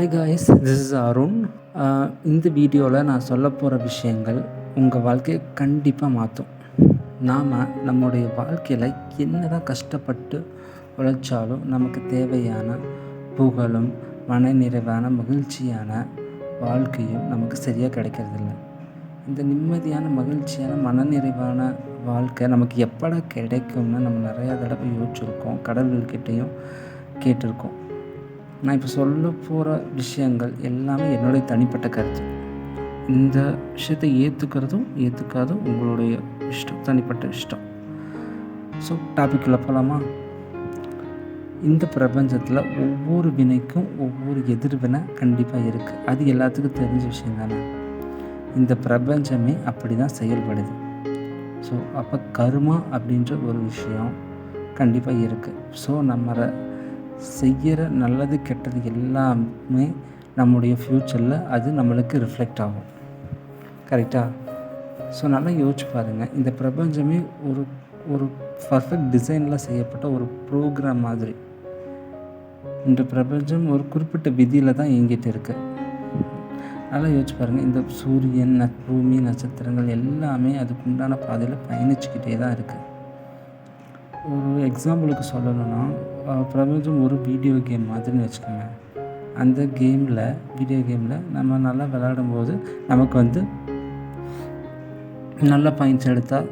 Hi guys this is Arun இந்த வீடியோவில் நான் சொல்ல போகிற விஷயங்கள் உங்கள் வாழ்க்கையை கண்டிப்பாக மாற்றும் நாம் நம்முடைய வாழ்க்கையில் என்ன தான் கஷ்டப்பட்டு உழைச்சாலும் நமக்கு தேவையான புகழும் மனநிறைவான மகிழ்ச்சியான வாழ்க்கையும் நமக்கு சரியாக கிடைக்கிறதில்ல. இந்த நிம்மதியான மகிழ்ச்சியான மனநிறைவான வாழ்க்கை நமக்கு எப்படா கிடைக்கும்னு நம்ம நிறையா தடவை யோசிச்சிருக்கோம் கடவுள்கிட்டையும் கேட்டிருக்கோம். நான் இப்போ சொல்ல போகிற விஷயங்கள் எல்லாமே என்னுடைய தனிப்பட்ட கருத்து. இந்த விஷயத்தை ஏற்றுக்கிறதும் ஏற்றுக்காதும் உங்களுடைய இஷ்டம் தனிப்பட்ட இஷ்டம். ஸோ டாபிக்குள்ளே போகலாமா இந்த பிரபஞ்சத்தில் ஒவ்வொரு வினைக்கும் ஒவ்வொரு எதிர்வினை கண்டிப்பாக இருக்குது அது எல்லாத்துக்கும் தெரிஞ்ச விஷயம் தானே. இந்த பிரபஞ்சமே அப்படி தான் செயல்படுது. ஸோ அப்போ கருமா அப்படின்ற ஒரு விஷயம் கண்டிப்பாக இருக்குது ஸோ நம்ம செய்கிற நல்லது கெட்டது எல்லாமே நம்முடைய ஃப்யூச்சரில் அது நம்மளுக்கு ரிஃப்ளெக்ட் ஆகும். கரெக்டாக ஸோ நல்லா யோசிச்சு பாருங்கள் இந்த பிரபஞ்சமே ஒரு ஒரு பர்ஃபெக்ட் டிசைனில் செய்யப்பட்ட ஒரு ப்ரோக்ராம் மாதிரி. இந்த பிரபஞ்சம் ஒரு குறிப்பிட்ட விதியில் தான் இயங்கிட்டு இருக்கு. நல்லா யோசிச்சு பாருங்கள் இந்த சூரியன் பூமி நட்சத்திரங்கள் எல்லாமே அதுக்குண்டான பாதையில் பயணிச்சுக்கிட்டே தான் இருக்குது ஒரு எக்ஸாம்பிளுக்கு சொல்லணும்னா பிரபஞ்சம் ஒரு வீடியோ கேம் மாதிரின்னு வச்சுக்கோங்க. அந்த கேமில் வீடியோ கேமில் நம்ம நல்லா விளையாடும்போது நமக்கு வந்து நல்ல பாயிண்ட்ஸ் எடுத்தால்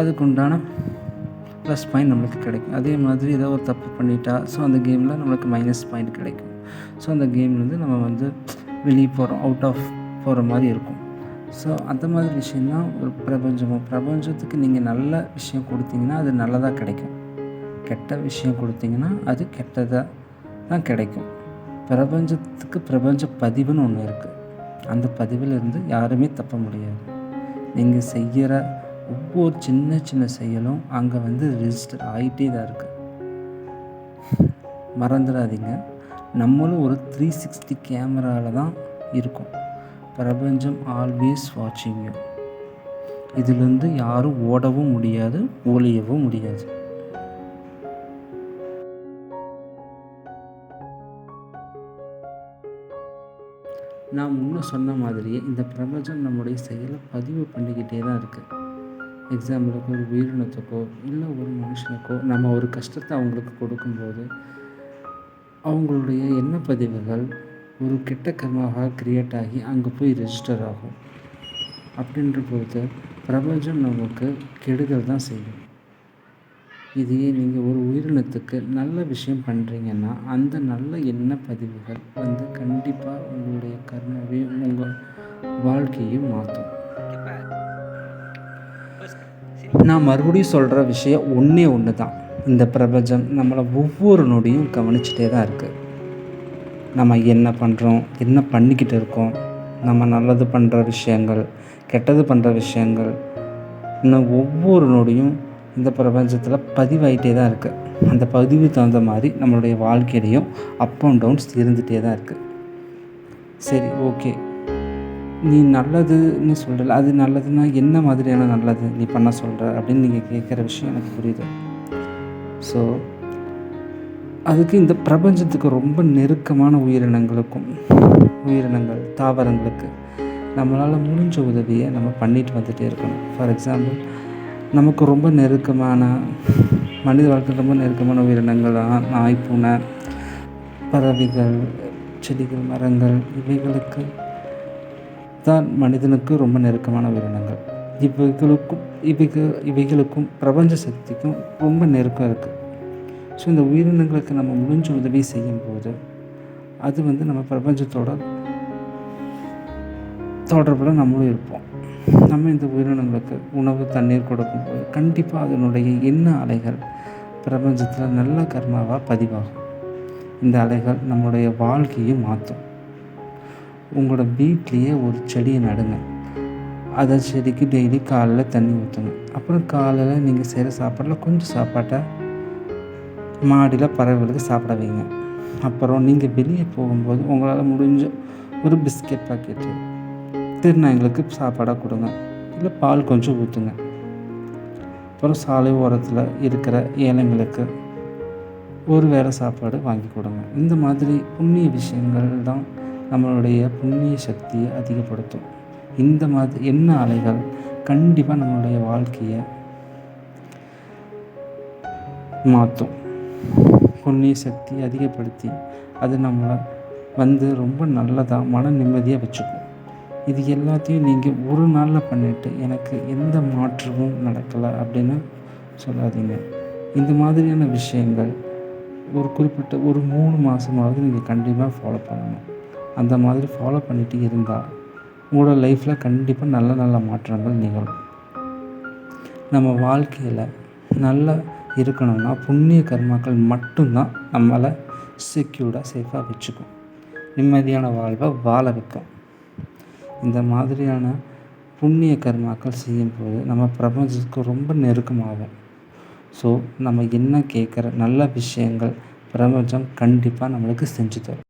அதுக்கு உண்டான ப்ளஸ் பாயிண்ட் நம்மளுக்கு கிடைக்கும். அதே மாதிரி ஏதோ ஒரு தப்பு பண்ணிட்டா ஸோ அந்த கேமில் நம்மளுக்கு மைனஸ் பாயிண்ட் கிடைக்கும். ஸோ அந்த கேம்லேருந்து நம்ம வந்து வெளியே போகிறோம் அவுட் ஆஃப் போகிற மாதிரி இருக்கும். ஸோ அந்த மாதிரி விஷயந்தான் ஒரு பிரபஞ்சமும் பிரபஞ்சத்துக்கு நீங்கள் நல்ல விஷயம் கொடுத்தீங்கன்னா அது நல்லதாக கிடைக்கும். கெட்ட விஷயம் கொடுத்தீங்கன்னா அது கெட்டதாக தான் கிடைக்கும். பிரபஞ்சத்துக்கு பிரபஞ்ச பதிவுன்னு ஒன்று இருக்குது அந்த பதிவில் இருந்து யாருமே தப்ப முடியாது. நீங்கள் செய்கிற ஒவ்வொரு சின்ன சின்ன செயலும் அங்கே வந்து ரிஜிஸ்டர் ஆகிட்டே தான் இருக்குது மறந்துடாதீங்க. நம்மளும் ஒரு த்ரீ சிக்ஸ்டி கேமராவில் தான் இருக்கும். பிரபஞ்சம் ஆல்வேஸ் வாட்சிங் யூ இதிலிருந்து யாரும் ஓடவும் முடியாது ஒழியவும் முடியாது. நான் முன்னே சொன்ன மாதிரியே இந்த பிரபஞ்சம் நம்முடைய செயலை பதிவு பண்ணிக்கிட்டே தான் இருக்குது எக்ஸாம்பிளுக்கு ஒரு உயிரினத்துக்கோ இல்லை ஒரு மனுஷனுக்கோ நம்ம ஒரு கஷ்டத்தை அவங்களுக்கு கொடுக்கும்போது அவங்களுடைய எண்ண பதிவுகள் ஒரு கெட்ட கர்மாவாக கிரியேட் ஆகி அங்கே போய் ரெஜிஸ்டர் ஆகும். அப்படின்ற பொழுது பிரபஞ்சம் நமக்கு கெடுதல் தான் செய்யும். இதையே நீங்கள் ஒரு உயிரினத்துக்கு நல்ல விஷயம் பண்ணுறீங்கன்னா அந்த நல்ல எண்ண பதிவுகள் வந்து கண்டிப்பாக உங்களுடைய கர்மாவையும் உங்கள் வாழ்க்கையும் மாற்றும். நான் மறுபடியும் சொல்கிற விஷயம் ஒன்றே ஒன்று தான் இந்த பிரபஞ்சம் நம்மளை ஒவ்வொரு நொடியும் கவனிச்சிட்டே தான் இருக்குது நம்ம என்ன பண்ணுறோம் என்ன பண்ணிக்கிட்டு இருக்கோம் நம்ம நல்லது பண்ணுற விஷயங்கள் கெட்டது பண்ணுற விஷயங்கள் இன்னும் ஒவ்வொரு நொடியும் இந்த பிரபஞ்சத்தில் பதிவாயிட்டே தான் இருக்குது அந்த பதிவு தகுந்த மாதிரி நம்மளுடைய வாழ்க்கையிலையும் அப் அண்ட் டவுன்ஸ் இருந்துகிட்டே தான் இருக்குது சரி ஓகே நீ நல்லதுன்னு சொல்கிறல அது நல்லதுன்னா என்ன மாதிரியான நல்லது நீ பண்ண சொல்கிற அப்படின்னு நீங்கள் கேட்குற விஷயம் எனக்கு புரியுது. ஸோ அதுக்கு இந்த பிரபஞ்சத்துக்கு ரொம்ப நெருக்கமான உயிரினங்களுக்கும் உயிரினங்கள் தாவரங்களுக்கு நம்மளால் முடிஞ்ச உதவியை நம்ம பண்ணிட்டு வந்துகிட்டே இருக்கணும். ஃபார் எக்ஸாம்பிள் நமக்கு ரொம்ப நெருக்கமான மனித வாழ்க்கை ரொம்ப நெருக்கமான உயிரினங்கள் நா- நாய் பூனை பறவைகள் செடிகள் மரங்கள் இவைகளுக்கு தான் மனிதனுக்கு ரொம்ப நெருக்கமான உயிரினங்கள். இவைகளுக்கும் இவைகள் இவைகளுக்கும் பிரபஞ்ச சக்திக்கும் ரொம்ப நெருக்கம் இருக்குது ஸோ இந்த உயிரினங்களுக்கு நம்ம முடிஞ்ச உதவி செய்யும்போது அது வந்து நம்ம பிரபஞ்சத்தோட தொடர்பில் நம்மளும் இருப்போம். நம்ம இந்த உயிரினங்களுக்கு உணவு தண்ணீர் கொடுக்கும்போது கண்டிப்பாக அதனுடைய எண்ண அலைகள் பிரபஞ்சத்தில் நல்ல கர்மாவாக பதிவாகும். இந்த அலைகள் நம்முடைய வாழ்க்கையை மாற்றும். உங்களோட வீட்லேயே ஒரு செடியை நடுங்க. அதை செடிக்கு டெய்லி காலையில் தண்ணி ஊற்றுங்க அப்புறம் காலையில் நீங்கள் செய்கிற சாப்பாட்டில் கொஞ்சம் சாப்பாட்டை மாடியில் பறவைகளுக்கு சாப்பிட வைங்க. அப்புறம் நீங்கள் வெளியே போகும்போது உங்களால் முடிஞ்ச ஒரு பிஸ்கெட் பாக்கெட்டு திருநாய்களுக்கு சாப்பாடாக கொடுங்க. இல்லை பால் கொஞ்சம் ஊற்றுங்க அப்புறம் சாலை ஓரத்தில் இருக்கிற ஏழைங்களுக்கு ஒரு வேளை சாப்பாடு வாங்கி கொடுங்க. இந்த மாதிரி புண்ணிய விஷயங்கள் தான் நம்மளுடைய புண்ணிய சக்தியை அதிகப்படுத்தும். இந்த மாதிரி என்ன அலைகள் கண்டிப்பாக நம்மளுடைய வாழ்க்கையை மாற்றும். புண்ணிய சக்தி அதிகப்படுத்தி அது நம்மளை வந்து ரொம்ப நல்லதாக மன நிம்மதியாக வச்சுக்கும். இது எல்லாத்தையும் நீங்கள் ஒரு நாளில் பண்ணிவிட்டு எனக்கு எந்த மாற்றமும் நடக்கலை அப்படின்னு சொல்லாதீங்க. இந்த மாதிரியான விஷயங்கள் ஒரு குறிப்பிட்ட ஒரு மூணு மாதமாவது நீங்கள் கண்டிப்பாக ஃபாலோ பண்ணணும். அந்த மாதிரி ஃபாலோ பண்ணிட்டு இருந்தால் உங்களோட லைஃப்பில் கண்டிப்பாக நல்ல நல்ல மாற்றங்கள் நிகழும். நம்ம வாழ்க்கையில் நல்ல இருக்கணும்னா புண்ணிய கர்மாக்கள் மட்டும்தான் நம்மளை செக்யூர்டாக சேஃபாக வச்சுக்கும். நிம்மதியான வாழ்வை வாழ வைக்கும். இந்த மாதிரியான புண்ணிய கர்மாக்கள் செய்யும்போது நம்ம பிரபஞ்சத்துக்கு ரொம்ப நெருக்கமாகும். ஸோ நம்ம என்ன கேட்குற நல்ல விஷயங்கள் பிரபஞ்சம் கண்டிப்பாக நம்மளுக்கு செஞ்சு தரும்.